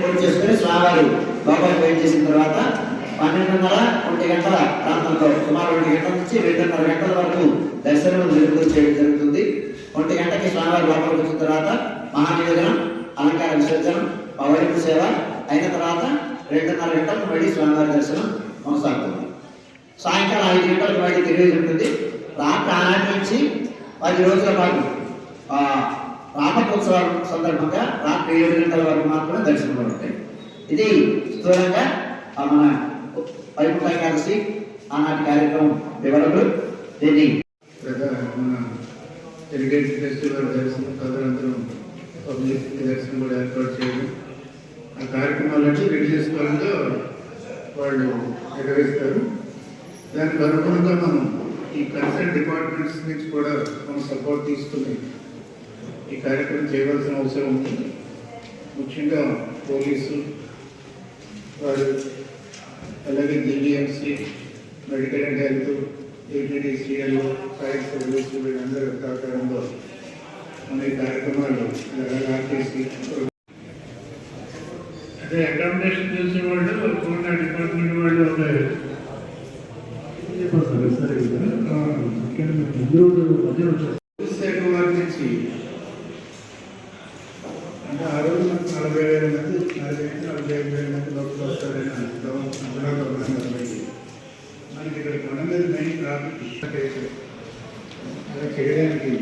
పూర్తి చేసుకుని స్వామివారు లోపలికి వెయిట్ చేసిన తర్వాత పన్నెండున్నర ఒంటి గంటల ప్రాంతంలో సుమారు ఒంటి గంటల నుంచి రెండున్నర గంటల వరకు దర్శనం జరుగుతూ చేయడం జరుగుతుంది. ఒంటి గంటకి స్వామివారి లోపలికి వచ్చిన తర్వాత మహానివేదనం అలంకార విసర్జనం పవరింపు సేవ అయిన తర్వాత రెండున్నర గంటలకు మళ్ళీ స్వామివారి దర్శనం కొనసాగుతుంది. సాయంకాలం ఐదు గంటలకు మళ్ళీ తిరిగి ఉంటుంది రాత్రి ఆనాటి నుంచి పది రోజుల పాటు రామకోత్సవాల సందర్భంగా రాత్రి ఏడు గంటల వరకు మాత్రమే దర్శనం ఉంటాయి ఇది స్థూలంగా మన వైకుంఠ ఏకాదశి ఆనాటి కార్యక్రమం వివరాలు. దీన్ని మన హెరిటేజ్ ఫెస్టివల్ దర్శనం తదనంతరం పబ్లిక్ దర్శనం కూడా ఏర్పాటు చేయడం. ఆ కార్యక్రమాలన్నీ రిలీజియస్ పరంగా వాళ్ళు నిర్వహిస్తారు. దానికి అనుగుణంగా మనం ఈ కన్సల్ట్ డిపార్ట్మెంట్స్ నుంచి కూడా మనం సపోర్ట్ తీసుకుని ఈ కార్యక్రమం చేయవలసిన అవసరం ఉంటుంది ముఖ్యంగా పోలీసు వారు అలాగే GVMC medical and health APDCL fire service వీళ్ళందరూ సహకారంలో మన ఈ కార్యక్రమాలు ఆర్టీసీ అదే అకామిడేషన్ చేసే వాళ్ళు పూర్ణ డిపార్ట్మెంట్ వాళ్ళు ఒక చెప్పండి సార్ సరే ఇక్కడ ముందు రోజు వచ్చేస్తాం అంటే ఆ రోజు మనకు నలభై వేల మంది నలభై నలభై ఐదు వేల మంది లోపల వస్తారని అనుకుంటాం. అందులో మనకి ఇక్కడ మన మీద మెయిన్ ప్రాఫిట్ అలా చేయడానికి